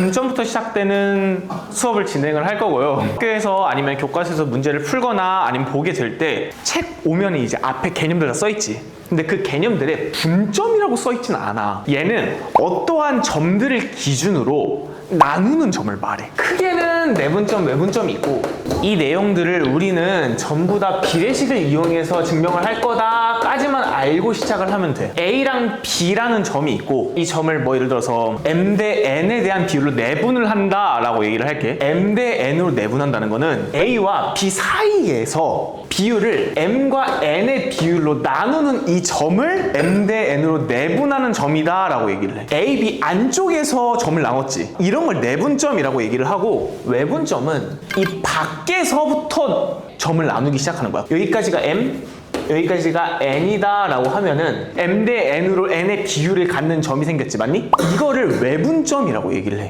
분점부터 시작되는 수업을 진행을 할 거고요. 학교에서 아니면 교과서에서 문제를 풀거나 아니면 보게 될 때 책 오면은 이제 앞에 개념들 다 써있지. 근데 그 개념들에 분점이라고 써있지는 않아. 얘는 어떠한 점들을 기준으로 나누는 점을 말해. 크게는 내분점, 외분점이 있고 이 내용들을 우리는 전부 다 비례식을 이용해서 증명을 할 거다까지만 알고 시작을 하면 돼. A랑 B라는 점이 있고 이 점을 뭐 예를 들어서 M 대 N에 대한 비율로 내분을 한다라고 얘기를 할게. M 대 N으로 내분한다는 거는 A와 B 사이에서 비율을 M과 N의 비율로 나누는 이 점을 M 대 N으로 내분하는 점이다 라고 얘기를 해. A, B 안쪽에서 점을 나눴지. 이런 걸 내분점이라고 얘기를 하고 외분점은 이 밖에서부터 점을 나누기 시작하는 거야. 여기까지가 M, 여기까지가 n이다 라고 하면은 m 대 n으로 n의 비율을 갖는 점이 생겼지 맞니? 이거를 외분점이라고 얘기를 해